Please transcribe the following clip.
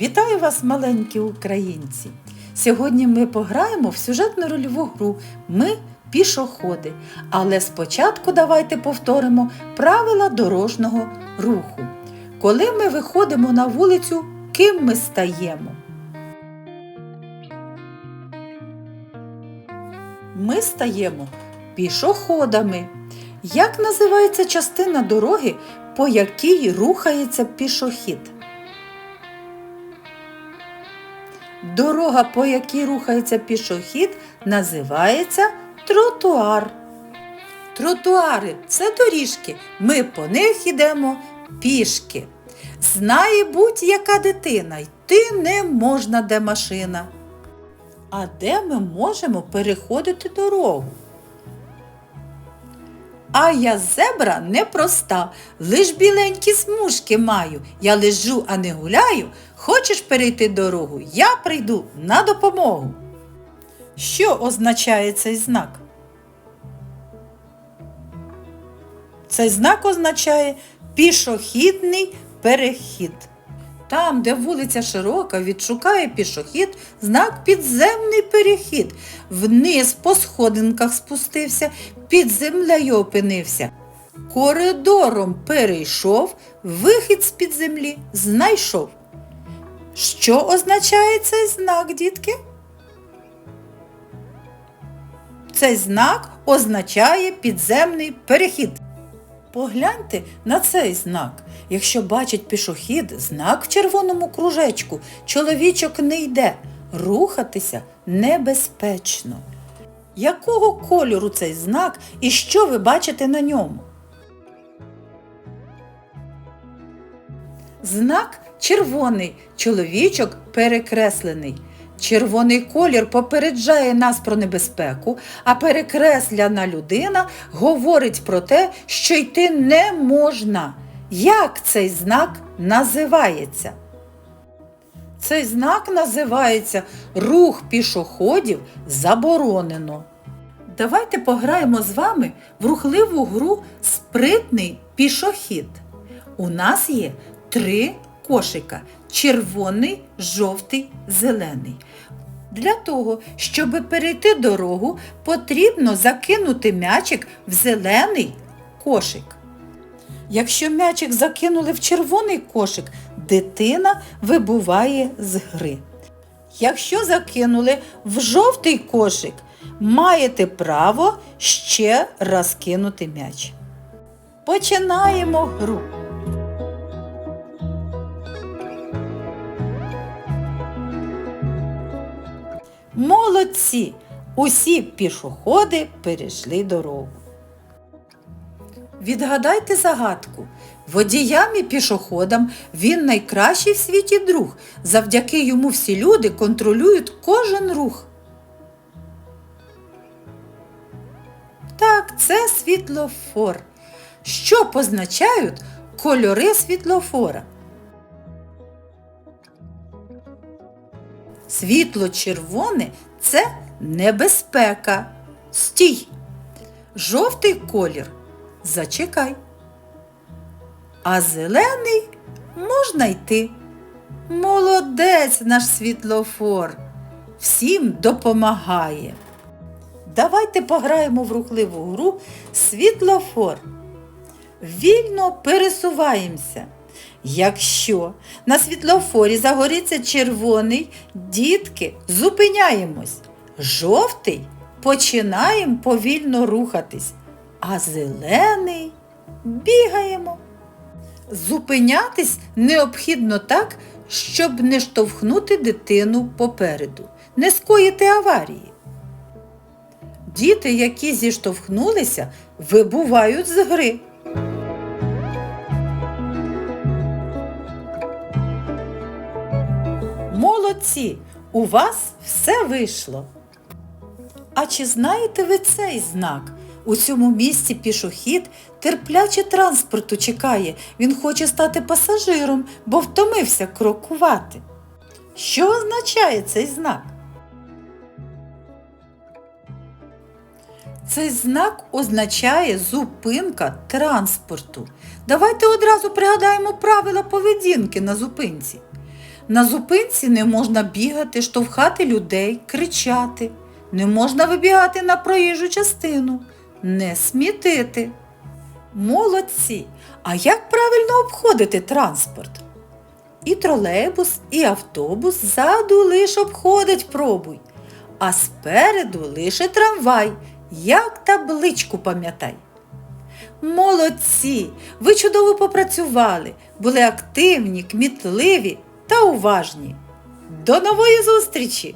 Вітаю вас, маленькі українці! Сьогодні ми пограємо в сюжетну рольову гру Ми пішоходи. Але спочатку давайте повторимо правила дорожнього руху. Коли ми виходимо на вулицю, ким ми стаємо? Ми стаємо пішоходами. Як називається частина дороги, по якій рухається пішохід? Дорога, по якій рухається пішохід, називається тротуар. Тротуари це доріжки. Ми по них йдемо пішки. Знає будь-яка дитина, йти не можна, де машина. А де ми можемо переходити дорогу? А я зебра непроста, лиш біленькі смужки маю. Я лежу, а не гуляю. Хочеш перейти дорогу? Я прийду на допомогу. Що означає цей знак? Цей знак означає пішохідний перехід. Там, де вулиця широка, відшукає пішохід знак підземний перехід. Вниз по сходинках спустився, під землею опинився. Коридором перейшов, вихід з-під землі знайшов. Що означає цей знак, дітки? Цей знак означає підземний перехід. Погляньте на цей знак. Якщо бачить пішохід, знак в червоному кружечку, чоловічок не йде. Рухатися небезпечно. Якого кольору цей знак і що ви бачите на ньому? Знак червоний, чоловічок перекреслений. Червоний колір попереджає нас про небезпеку, а перекресляна людина говорить про те, що йти не можна. Як цей знак називається? Цей знак називається Рух пішоходів заборонено. Давайте пограємо з вами в рухливу гру Спритний пішохід. У нас є три кошика червоний, жовтий, зелений. Для того, щоб перейти дорогу, потрібно закинути м'ячик в зелений кошик. Якщо м'ячик закинули в червоний кошик, дитина вибуває з гри. Якщо закинули в жовтий кошик, маєте право ще раз кинути м'яч. Починаємо гру. Молодці! Усі пішоходи перейшли дорогу. Відгадайте загадку. Водіям і пішоходам він найкращий в світі друг. Завдяки йому всі люди контролюють кожен рух. Так, це світлофор. Що позначають кольори світлофора? Світло-червоне це небезпека. Стій. Жовтий колір. Зачекай. А зелений можна йти. Молодець наш світлофор. Всім допомагає. Давайте пограємо в рухливу гру світлофор. Вільно пересуваємося. Якщо на світлофорі загориться червоний, дітки, зупиняємось. Жовтий починаємо повільно рухатись, а зелений бігаємо. Зупинятись необхідно так, щоб не штовхнути дитину попереду, не скоїти аварії. Діти, які зіштовхнулися, вибувають з гри. Молодці! У вас все вийшло. А чи знаєте ви цей знак? У цьому місці пішохід терпляче транспорту чекає. Він хоче стати пасажиром, бо втомився крокувати. Що означає цей знак? Цей знак означає зупинка транспорту. Давайте одразу пригадаємо правила поведінки на зупинці. На зупинці не можна бігати, штовхати людей, кричати. Не можна вибігати на проїжджу частину, не смітити. Молодці! А як правильно обходити транспорт? І тролейбус, і автобус ззаду лиш обходить пробуй, а спереду лише трамвай, як табличку пам'ятай. Молодці! Ви чудово попрацювали, були активні, кмітливі та уважні. До нової зустрічі!